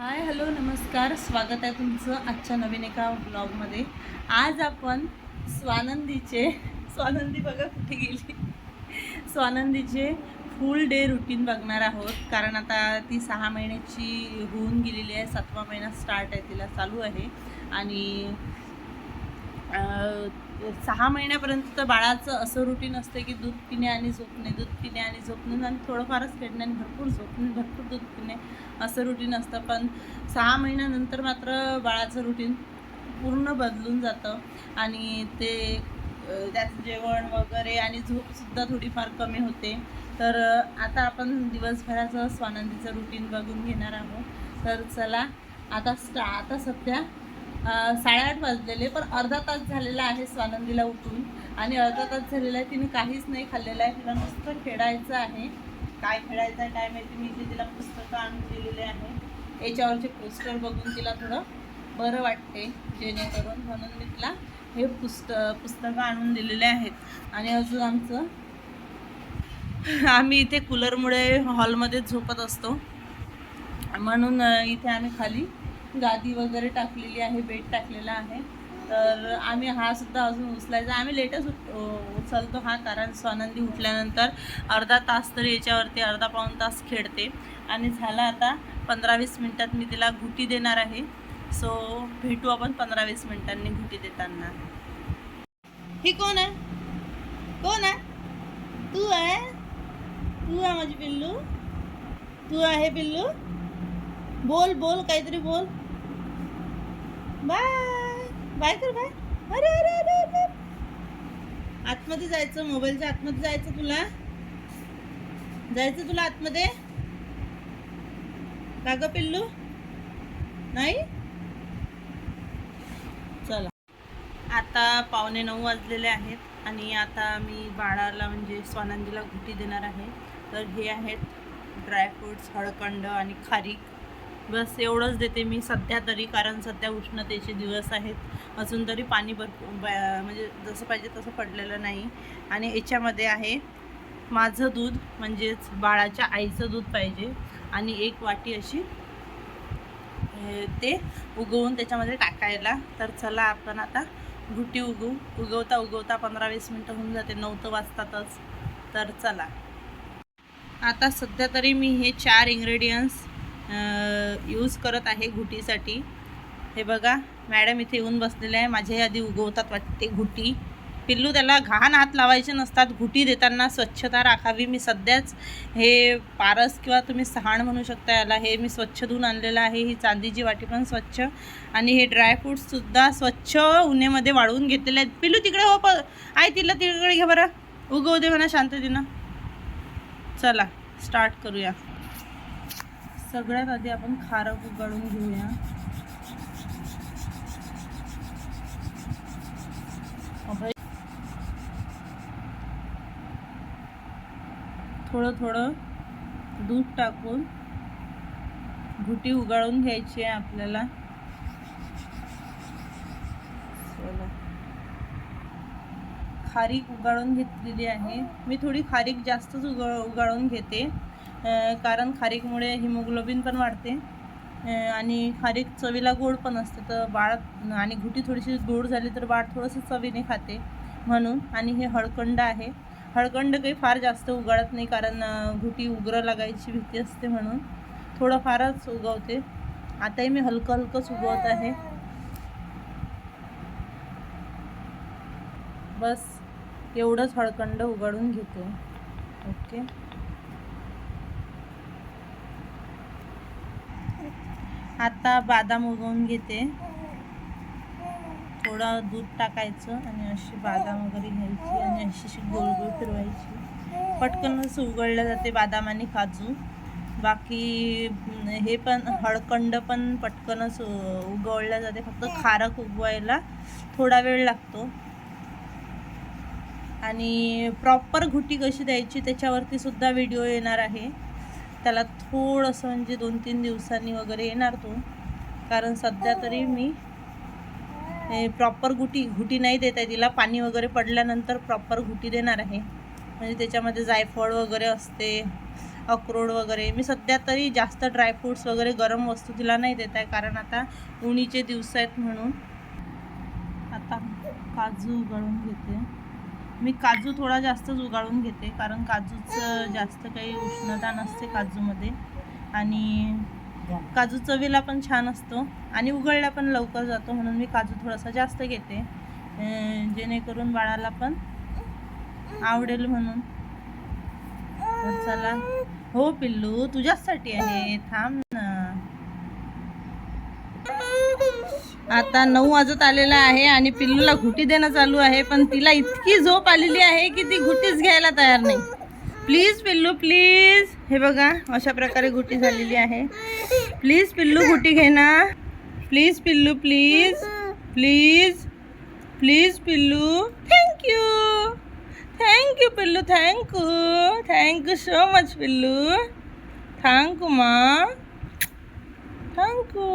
Hi hello नमस्कार. स्वागत आहे तुमचं आजच्या नवीन एका ब्लॉगमध्ये आज आपण स्वानंदीचे स्वानंदी बघा कुठे गेली. स्वानंदीचे फुल डे रुटीन बघणार आहोत. कारण आता ती सहा महिन्याची होऊन गेलेली आहे. सातवा महिना स्टार्ट आहे तिला चालू आहे. आणि सहा महिन्यापर्यंत तर बाळाचं असं रुटीन असतं की दूध पिणे आणि झोपणे दूध पिणे आणि झोपणे आणि थोडंफारच खेळणे आणि भरपूर झोपणे भरपूर दूध पिणे असं रुटीन असतं. पण सहा महिन्यानंतर मात्र बाळाचं रुटीन पूर्ण बदलून जातं. आणि ते त्याचं जेवण वगैरे आणि झोपसुद्धा थोडीफार कमी होते. तर आता आपण दिवसभराचं स्वानंदीचं रुटीन बघून घेणार आहोत. तर चला आता स्टा आता सध्या साडेआठ वाजलेले पण अर्धा तास झालेला आहे स्वानंदीला उठून. आणि अर्धा तास झालेला आहे तिने काहीच नाही खाल्लेलं आहे. तिला नुसतं खेळायचं आहे. काय खेळायचं आहे काय माहिती. मी इथे तिला पुस्तकं आणून दिलेले आहे याच्यावरचे पोस्टर बघून तिला थोडं बरं वाटते जेणेकरून म्हणून मी तिला हे पुस्त पुस्तकं आणून दिलेले आहेत. आणि अजून आमचं आम्ही इथे कूलरमुळे हॉलमध्ये झोपत असतो. म्हणून इथे आम्ही खाली गादी वगैरे टाकलेली आहे बेड टाकलेला आहे. तर आम्ही हा सुद्धा अजून उचलायचा. आम्ही लेटच उचलतो हा कारण स्वानंदी उठल्यानंतर अर्धा तास तरी याच्यावरती अर्धा पाऊण तास खेळते. आणि झाला आता पंधरा वीस मिनटात मी तिला घुटी देणार आहे. सो भेटू आपण पंधरा वीस मिनटांनी घुटी देताना. ही कोण आहे? कोण आहे? तू आहे? तू आहे माझी पिल्लू? तू आहे पिल्लू? बोल बोल काहीतरी बोल. बाय. बाय कर बाय. अरे अरे अरे अरे. आतमध्ये जायचं मोबाईलच्या आतमध्ये जायचं तुला? जायचं तुला आतमध्ये? का ग पिल्लू? नाही? चला. आता पावणे नऊ वाजलेले आहेत आणि आता मी बाळाला म्हणजे स्वानंदीला घुटी देणार आहे. तर हे आहेत ड्रायफ्रूट्स हळकंड आणि खारीक. बस एवढंच देते मी सध्या तरी कारण सध्या उष्णतेचे दिवस आहेत. अजून तरी पाणी भरपूर ब- म्हणजे जसं पाहिजे तसं पडलेलं नाही. आणि याच्यामध्ये आहे माझं दूध म्हणजेच बाळाच्या आईचं दूध पाहिजे. आणि एक वाटी अशी ते उगवून त्याच्यामध्ये टाकायला. तर चला आपण आता घुटी उगवू. उगवता उगवता पंधरा वीस मिनटं होऊन जाते. नऊ तर वाजतातच. तर चला. आता सध्या तरी मी हे चार इंग्रेडियंट्स यूज करत आहे घुटीसाठी. हे बघा मॅडम इथे येऊन बसलेले आहे. माझ्या आधी उगवतात वाटते घुटी. पिल्लू त्याला घाण हात लावायचे नसतात. घुटी देताना स्वच्छता राखावी. मी सध्याच हे पारस किंवा तुम्ही सहाण म्हणू शकता याला. हे मी स्वच्छ धुवून आणलेलं आहे. ही चांदीची वाटी पण स्वच्छ. आणि हे ड्रायफ्रूट्ससुद्धा स्वच्छ उन्हेमध्ये वाळवून घेतलेले आहेत. पिल्लू तिकडे हो प आहे तिला तिकडे घ्या बरं. उगवू दे म्हणा शांततेनं. चला स्टार्ट करूया. सगळ्यात आधी आपण खारक उगाळून घेऊया. थोडं थोडं दूध टाकून घुटी उगाळून घ्यायची आहे आपल्याला. चला. खारीक उगाळून घेतलेली आहे. मी थोडी खारीक जास्तच उगा उगाळून घेते. कारण खारीकमुळे हिमोग्लोबिन पण वाढते. आणि खारीक चवीला गोड पण असते. तर बाळ आणि घुटी थोडीशी गोड झाली तर बाळ थोडंसं चवीने खाते म्हणून. आणि हे हळकंड आहे. हळकंड काही फार जास्त उगाळत नाही कारण घुटी उग्र लागायची भीती असते म्हणून. थोडं फारच उगवते. आताही मी हलकं हलकंच उगवत आहे. बस एवढंच हळकंड उगाडून घेते. ओके. आता बदाम उगवून घेते. थोडं दूध टाकायचं आणि अशी बादाम वगैरे घ्यायची आणि अशी अशी गोल गोल फिरवायची. पटकनच उघडलं जाते बादाम आणि काजू. बाकी हे पण हळकंड पण पटकनच उगवलं जाते. फक्त खारक उगवायला थोडा वेळ लागतो. आणि प्रॉपर घुटी कशी द्यायची त्याच्यावरती सुद्धा व्हिडिओ येणार आहे. त्याला थोडंसं म्हणजे दोन तीन दिवसांनी वगैरे येणार तो. कारण सध्या तरी मी प्रॉपर गुटी घुटी नाही देत आहे तिला. पाणी वगैरे पडल्यानंतर प्रॉपर घुटी देणार आहे. म्हणजे त्याच्यामध्ये जायफळ वगैरे असते अक्रोड वगैरे. मी सध्या तरी जास्त ड्रायफ्रूट्स वगैरे गरम वस्तू तिला नाही देत आहे. कारण आता उन्हीचे दिवस आहेत म्हणून. आता काजू गळून घेते. मी काजू थोडा जास्तच उगाळून घेते कारण काजूचं जास्त काही उष्णता नसते काजूमध्ये. आणि काजू चवीला पण छान असतो आणि उघडला पण लवकर जातो म्हणून मी काजू थोडासा जास्त घेते. जेणेकरून बाळाला पण आवडेल म्हणून. चला. हो पिल्लू तुझ्याचसाठी आहे. थांब ना. आता नऊ वाजत आलेला आहे आणि पिल्लूला घुटी देणं चालू आहे पण तिला इतकी झोप आलेली आहे की ती घुटीच घ्यायला तयार नाही. प्लीज पिल्लू प्लीज हे बघा अशा प्रकारे घुटी झालेली आहे. प्लीज पिल्लू घुटी घे ना. प्लीज पिल्लू प्लीज प्लीज प्लीज पिल्लू. थँक्यू थँक्यू पिल्लू. Thank you thank you so much पिल्लू. थँक्यू मा थँक्यू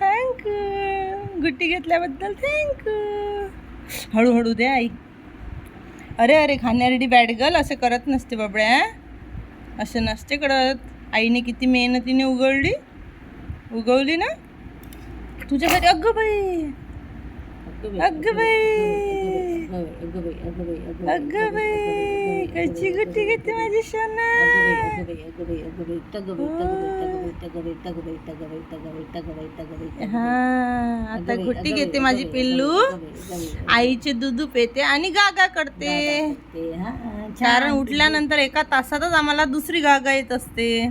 थँक्यू गुट्टी घेतल्याबद्दल थँक्यू हळूहळू दे आई. अरे अरे खाण्यारेडी बॅड गर्ल असे करत नसते बाबड्या असं नसते करत. आईने किती मेहनतीने उगवली. उगवली ना? तुझ्यासाठी अगं बाई. अगं बाई. अगं बाई कशी गुट्टी घेते माझी सोना हा आता गुट्टी घेते माझी पिल्लू. आईचे दूध पेते आणि गागा करते. कारण उठल्यानंतर एका तासातच आम्हाला दुसरी गागा येत असते.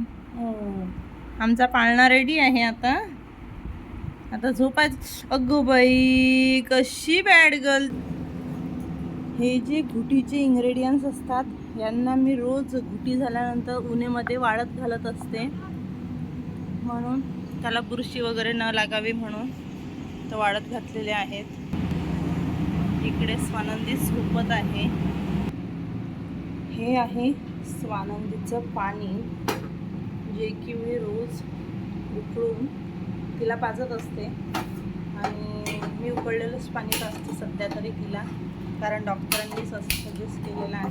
आमचा पाळणा रेडी आहे आता. आता झोपायचं. अगो बाई कशी बॅड गर्ल हे जे घुटीचे इंग्रेडियंट्स असतात यांना मी रोज घुटी झाल्यानंतर उन्हेमध्ये वाळत घालत असते. म्हणून त्याला बुरशी वगैरे न लागावी म्हणून तर वाळत घातलेले आहेत. इकडे स्वानंदी झोपत आहे. हे आहे स्वानंदीचं पाणी जे की मी रोज उकळून तिला पाजत असते. आणि मी उकळलेलंच पाणी पाजते सध्या तरी तिला. कारण डॉक्टरांनी सजेस्ट केलेलं आहे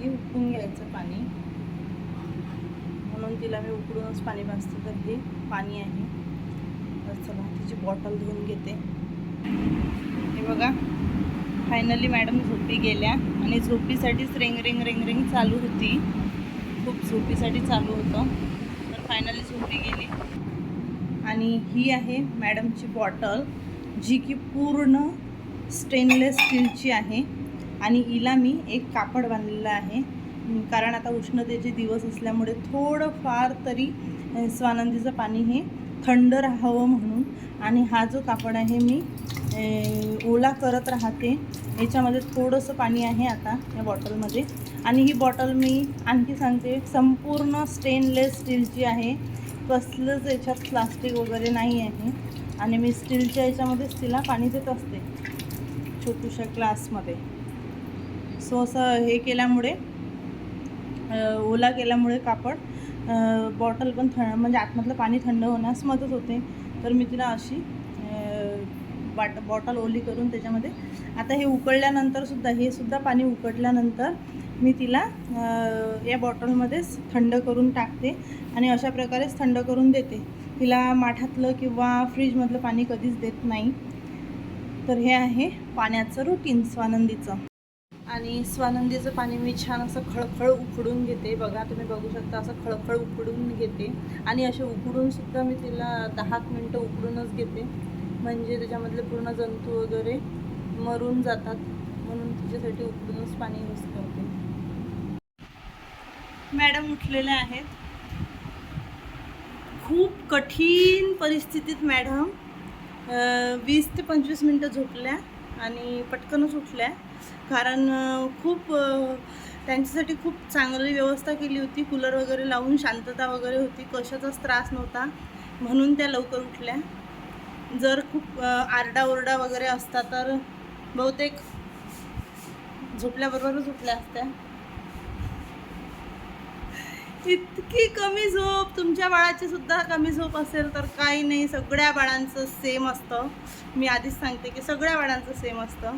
की उकळून घ्यायचं पाणी. म्हणून तिला मी उकळूनच पाणी भाजते तर हे पाणी आहे. तर चला तिची बॉटल धुवून घेते. हे बघा फायनली मॅडम झोपी गेल्या आणि झोपीसाठीच रिंग रिंग रिंग रिंग चालू होती. खूप झोपीसाठी चालू होतं. तर फायनली झोपी गेली. आणि ही आहे मॅडमची बॉटल जी की पूर्ण स्टेनलेस स्टीलची आहे आणि हिला मी एक कापड बांधलेलं आहे. कारण आता उष्णतेचे दिवस असल्यामुळे थोडंफार तरी स्वानंदीचं पाणी हे थंड राहावं म्हणून. आणि हा जो कापड आहे मी ओला करत राहते. याच्यामध्ये थोडंसं पाणी आहे आता या बॉटलमध्ये. आणि ही बॉटल मी आणखी सांगते संपूर्ण स्टेनलेस स्टीलची आहे. कसलंच याच्यात प्लास्टिक वगैरे नाही आहे. आणि मी स्टीलच्या याच्यामध्येच तिला पाणी देत असते. छोटूशा ग्लासमध्ये सो असं हे केल्यामुळे ओला केल्यामुळे कापड बॉटल पण थंड म्हणजे आतमधलं पाणी थंड होण्यास मदत होते. तर मी तिला अशी बाट बॉटल ओली करून त्याच्यामध्ये आता हे उकळल्यानंतर सुद्धा हे सुद्धा पाणी उकळल्यानंतर मी तिला या बॉटलमध्येच थंड करून टाकते आणि अशा प्रकारेच थंड करून देते. तिला माठातलं किंवा फ्रीजमधलं पाणी कधीच देत नाही. तर हे आहे पाण्याचं रुटीन स्वानंदीचं. आणि स्वानंदीचं पाणी मी छान असं खळखळ उकडून घेते. बघा तुम्ही बघू शकता असं खळखळ उकडून घेते. आणि असे उकडून सुद्धा मी तिला दहा मिनटं उकडूनच घेते. म्हणजे त्याच्यामधले पूर्ण जंतू वगैरे मरून जातात. म्हणून तिच्यासाठी उकडूनच पाणी यूज करते. मॅडम उठलेल्या आहेत. खूप कठीण परिस्थितीत मॅडम. वीस ते पंचवीस मिनटं झोपल्या आणि पटकनच उठल्या. कारण खूप त्यांच्यासाठी खूप चांगली व्यवस्था केली होती. कूलर वगैरे लावून शांतता वगैरे होती. कशाचाच त्रास नव्हता. म्हणून त्या लवकर उठल्या. जर खूप आरडाओरडा वगैरे असता तर बहुतेक झोपल्याबरोबरच उठल्या असत्या. इतकी कमी झोप तुमच्या बाळाची सुद्धा कमी झोप असेल तर काही नाही सगळ्या बाळांचं सेम असतं. मी आधीच सांगते की सगळ्या बाळांचं सेम असतं.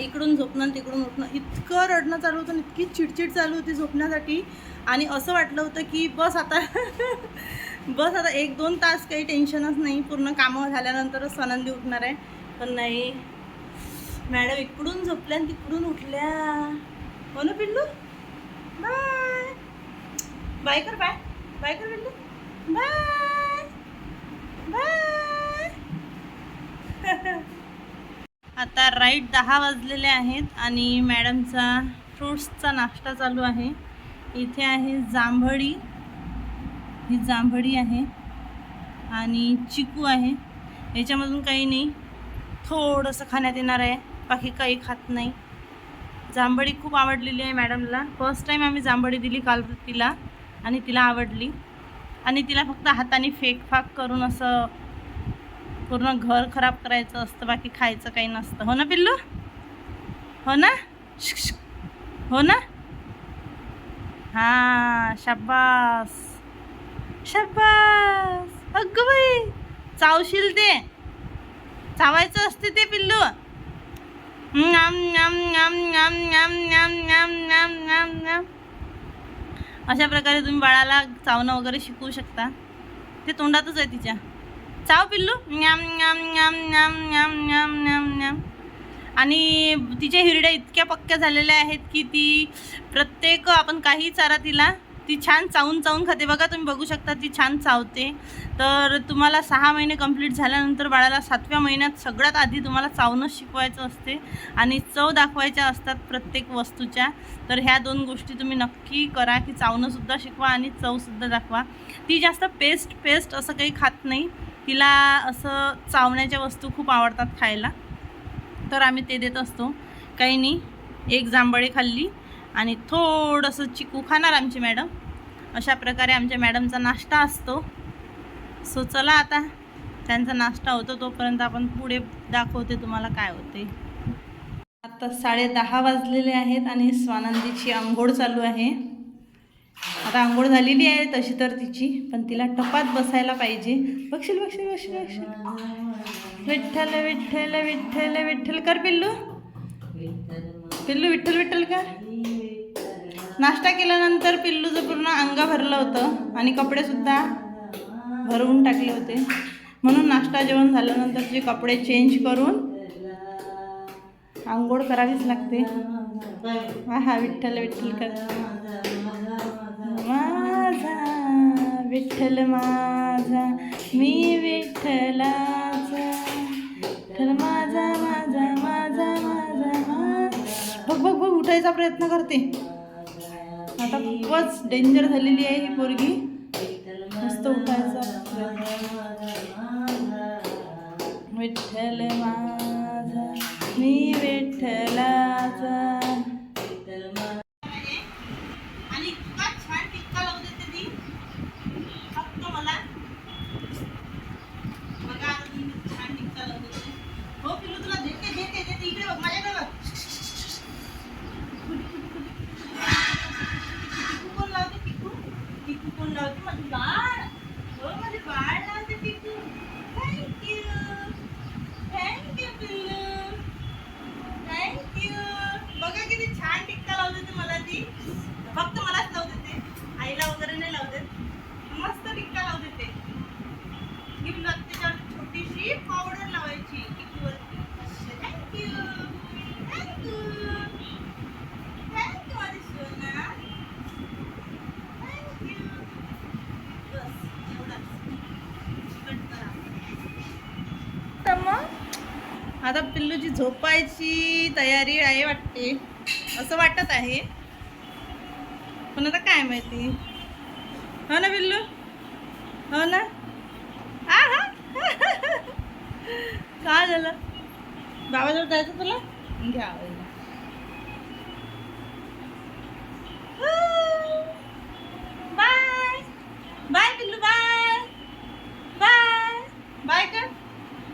इकडून झोपणं तिकडून उठणं. इतकं रडणं चालू होतं इतकी चिडचिड चालू होती झोपण्यासाठी. आणि असं वाटलं होतं की बस आता बस आता एक दोन तास काही टेन्शनच नाही. पूर्ण कामं झाल्यानंतरच सनंदी उठणार आहे. पण नाही. मॅडम इकडून झोपल्या आणि तिकडून उठल्या. हो ना पिल्लू? बाय. बाय कर बाय. बाय कर पिल्लू बाय. बाय. आता राईट दहा वाजलेले आहेत आणि मॅडमचा फ्रूट्सचा नाश्ता चालू आहे. इथे आहे जांभळी. ही जांभळी आहे आणि चिकू आहे. याच्यामधून काही नाही. थोडंसं खाण्यात येणार आहे. बाकी काही खात नाही. जांभळी खूप आवडलेली आहे मॅडमला. फर्स्ट टाईम आम्ही जांभळी दिली काल तिला. आणि तिला आवडली आणि तिला फक्त हाताने फेकफाक करून असं पूर्ण घर खराब करायचं असतं बाकी खायचं काही नसतं हो ना पिल्लू हो ना हो ना हां शाबास शाबास अगं बाई चावशील ते चावायचं असते ते पिल्लू नाम नाम नाम नाम नाम नाम नाम नाम नाम नाम अशा प्रकारे तुम्ही बाळाला चावणं वगैरे शिकवू शकता. ते तोंडातच आहे तिच्या. चाव पिल्लू. न्याम न्याम न्याम न्याम न्याम न्याम न्याम न्याम. आणि तिच्या हिरड्या इतक्या पक्क्या झालेल्या आहेत की ती प्रत्येक आपण काही चारा तिला ती छान चावून चावून खाते. बघा तुम्ही बघू शकता ती छान चावते. तर तुम्हाला सहा महिने कंप्लीट झाल्यानंतर बाळाला सातव्या महिन्यात सगळ्यात आधी तुम्हाला चावणंच शिकवायचं असते आणि चव दाखवायच्या असतात प्रत्येक वस्तूच्या. तर ह्या दोन गोष्टी तुम्ही नक्की करा की चावणंसुद्धा शिकवा आणि चवसुद्धा दाखवा. ती जास्त पेस्ट पेस्ट असं काही खात नाही. तिला असं चावण्याच्या वस्तू खूप आवडतात खायला. तर आम्ही ते देत असतो. काही नाही एक जांभळी खाल्ली. आणि थोडंसं चिकू खाणार आमची मॅडम. अशा प्रकारे आमच्या मॅडमचा नाश्ता असतो. सो चला आता. त्यांचा नाश्ता होतो तोपर्यंत आपण पुढे दाखवते तुम्हाला काय होते. आता साडे दहा वाजलेले आहेत आणि स्वानंदीची आंघोळ चालू आहे. आता आंघोळ झालेली आहे तशी तर तिची पण तिला टपात बसायला पाहिजे. बघशील बघशील बघशील बघशील. विठ्ठल विठ्ठल विठ्ठल विठ्ठल कर पिल्लू. पिल्लू विठ्ठल विठ्ठल कर. नाश्ता केल्यानंतर पिल्लूचं पूर्ण अंग भरलं होतं आणि कपडेसुद्धा भरवून टाकले होते. म्हणून नाश्ता जेवण झाल्यानंतरचे कपडे चेंज करून आंघोळ करावीच लागते. हा हा विठ्ठल विठ्ठल कर. माझा विठ्ठल माझा मी विठ्ठलाचा. विठ्ठल माझा माझा माझा माझा. बघ बघ बघ उठायचा प्रयत्न करते. आता खूपच डेंजर झालेली आहे ही पोरगी. मस्त उठायचं. विठ्ठल माझा मी विठ्ठलाचा आणि इतका छान टिक्का लावू देते ती फक्त मला बघा आता ती किती छान टिक्का लावू देते हो पिलू तुला देते देते देते इकडे बघ माझ्याकडे बघ टिकू कोण लावते टिकू टिकू कोण लावते माझी बाळ हो माझी बाळ लावते टिकू थँक्यू थँक्यू पिल्लू थँक्यू बघा किती छान टिक्का लावू देते मला ती फक्त मलाच लावू देते आईला वगैरे नाही लावू देत मस्त टिक्का लावू देते ही तुला त्याच्यावर छोटीशी पावडर लावायची टिकूवरती थँक्यू थँक्यू थँक्यू माझी सोना थँक्यू बस एवढाच कट करा तर मग आता पिल्लूची झोपायची तयारी आहे वाटते. असं वाटत आहे. पण आता काय माहिती. हो ना बिल्लू? हो ना? हा हा. काय झालं? बाबाजवळ जायचं तुला? घ्या हो. बाय. बाय बिल्लू बाय. बाय. बाय कर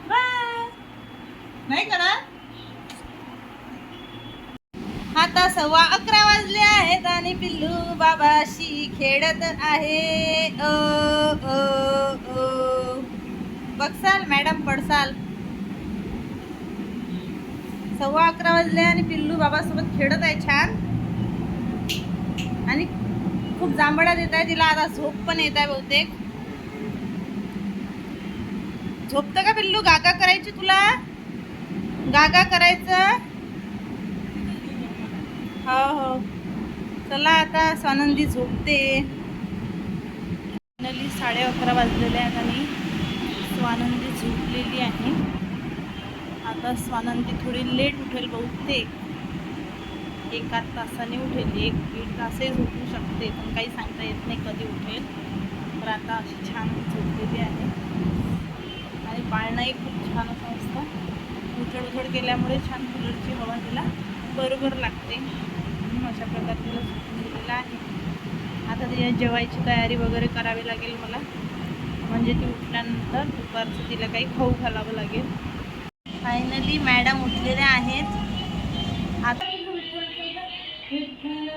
बाय. नाही करा आता सव्वा अकरा वाजले आहेत आणि पिल्लू बाबाशी खेळत आहे. ओ ओ ओ बघसाल मॅडम पडसाल सव्वा अकरा वाजले आणि पिल्लू बाबासोबत खेळत आहे छान. आणि खूप जांभळा देत आहे तिला आता झोप पण येत आहे बहुतेक. झोपतं का पिल्लू? गागा करायची तुला? गागा करायचं? हो हो. चला आता स्वानंदी झोपते. फायनली साडे अकरा वाजलेले आहेत आणि स्वानंदी झोपलेली आहे. आता स्वानंदी थोडी लेट उठेल बहुतेक. एका तासाने उठेल. एक दीड तासही झोपू शकते पण काही सांगता येत नाही कधी उठेल. तर आता अशी छान झोपलेली आहे. आणि पाळणंही खूप छान असं असतं. उथड उथड केल्यामुळे छान कूलरची हवा तिला बरोबर लागते. अशा प्रकारचं लसूण दिलेलं आहे आता ते जेवायची तयारी वगैरे करावी लागेल मला म्हणजे ती उठल्यानंतर दुपारचं तिला काही खाऊ घालावं लागेल फायनली मॅडम उठलेल्या आहेत आता विठ्ठल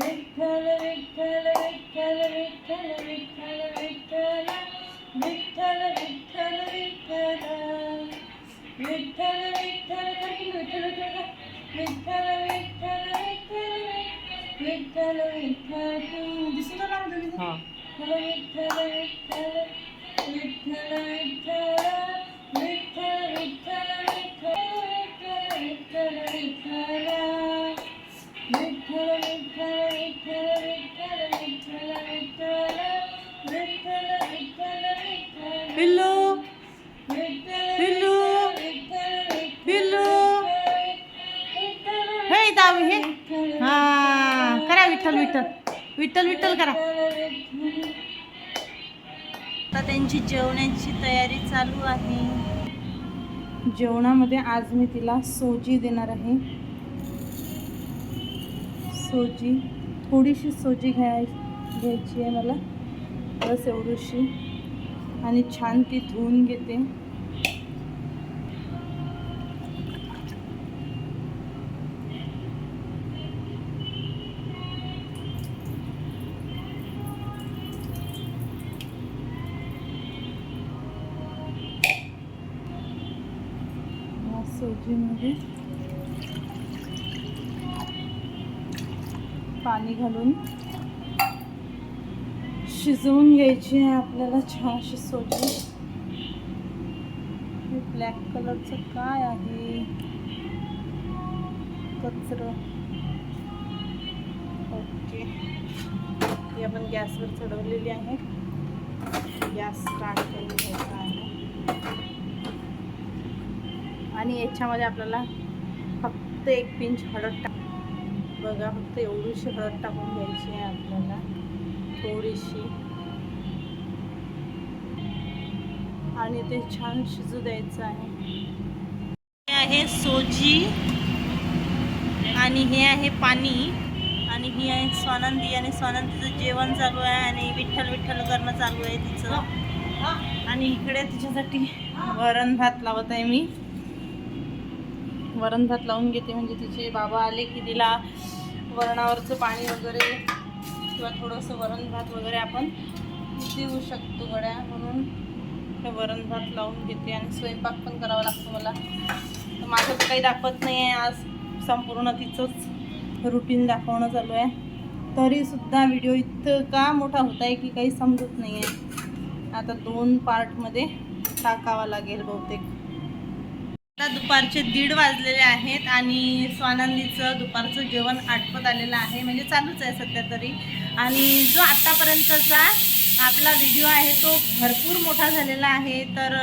विठ्ठल विठ्ठल विठ्ठल विठ्ठल विठ्ठल विठ्ठल పిల్లు పిల్లు పిల్లు హే తావి హే विठ्ठल विठ्ठल. विठ्ठल विठ्ठल करा. आता त्यांची जेवण्याची तयारी चालू आहे. जेवणामध्ये आज मी तिला सोजी देणार आहे. सोजी थोडीशी सोजी घ्याय घ्यायची आहे मला. बस एवढीशी. आणि छान ती धुवून घेते. या पाणी घालून शिजवून घ्यायची आहे आपल्याला छान अशी सोजी. हे ब्लॅक कलरचं काय आहे? कचरं. ओके. ही आपण गॅसवर चढवलेली आहे. गॅस स्टार्ट करून घ्यायचा आहे. आणि याच्यामध्ये आपल्याला फक्त एक पिंच हळद टाक बघा फक्त एवढीशी हळद टाकून घ्यायची आहे आपल्याला. थोडीशी. आणि ते छान शिजू द्यायचं आहे. हे आहे सोजी आणि हे आहे पाणी. आणि ही आहे स्वानंदी. आणि स्वानंदीचं जेवण चालू आहे आणि विठ्ठल विठ्ठल करणं चालू आहे तिचं. आणि इकडे तिच्यासाठी वरण भात लावत आहे मी. वरण भात लावून घेते. म्हणजे तिचे बाबा आले की तिला वरणावरचं पाणी वगैरे किंवा थोडंसं वरण भात वगैरे आपण देऊ शकतो गड्या. म्हणून हे वरण भात लावून घेते आणि स्वयंपाक पण करावा लागतो मला. तर माझं तर काही दाखवत नाही आहे आज संपूर्ण तिचंच रुटीन दाखवणं चालू आहे. तरीसुद्धा व्हिडिओ इतका मोठा होत आहे की काही समजत नाही आहे आता दोन पार्टमध्ये टाकावा लागेल बहुतेक. आता दुपारचे दीड वाजलेले आहेत आणि स्वानंदीचं दुपारचं जेवण आटपत आलेलं आहे. म्हणजे चालूच आहे सध्या तरी. आणि जो आत्तापर्यंतचा आपला व्हिडिओ आहे तो भरपूर मोठा झालेला आहे. तर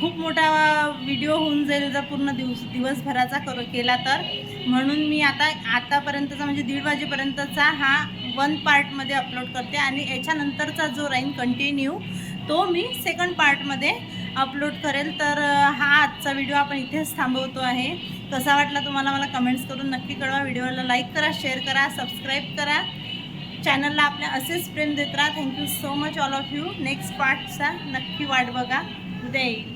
खूप मोठा व्हिडिओ होऊन जाईल जर पूर्ण दिवस दिवसभराचा कर केला तर. म्हणून मी आता आतापर्यंतचा म्हणजे दीड वाजेपर्यंतचा हा वन पार्टमध्ये अपलोड करते. आणि याच्यानंतरचा जो राहीन कंटिन्यू तो मी सेकंड पार्टमध्ये अपलोड करेल तर हा आजचा व्हिडिओ आपण इथेच थांबवतो आहे. कसा वाटला तुम्हाला मला कमेंट्स करून नक्की कळवा. व्हिडिओला लाईक करा शेअर करा सबस्क्राईब करा. चॅनलला आपल्या असेच प्रेम देत राहा. Thank you so much all of you next पार्टचा नक्की वाट बघा. उद्या येईल.